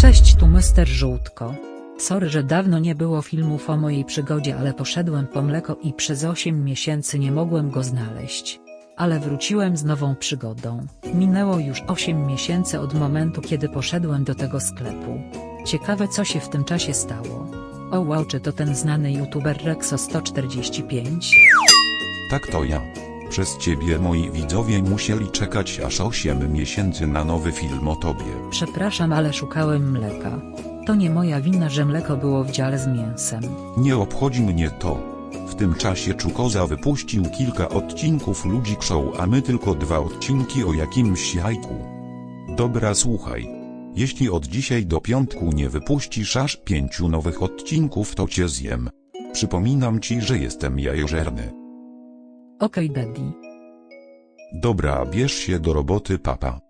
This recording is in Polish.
Cześć tu Mister Żółtko. Sorry, że dawno nie było filmów o mojej przygodzie, ale poszedłem po mleko i przez 8 miesięcy nie mogłem go znaleźć. Ale wróciłem z nową przygodą. Minęło już 8 miesięcy od momentu, kiedy poszedłem do tego sklepu. Ciekawe co się w tym czasie stało. O wow, czy to ten znany youtuber Rexo 145? Tak to ja. Przez ciebie moi widzowie musieli czekać aż 8 miesięcy na nowy film o tobie. Przepraszam, ale szukałem mleka. To nie moja wina, że mleko było w dziale z mięsem. Nie obchodzi mnie to. W tym czasie Czukoza wypuścił kilka odcinków Ludzik Show, a my tylko dwa odcinki o jakimś jajku. Dobra słuchaj. Jeśli od dzisiaj do piątku nie wypuścisz aż pięciu nowych odcinków to cię zjem. Przypominam ci, że jestem jajożerny. Okej, daddy. Dobra, bierz się do roboty papa.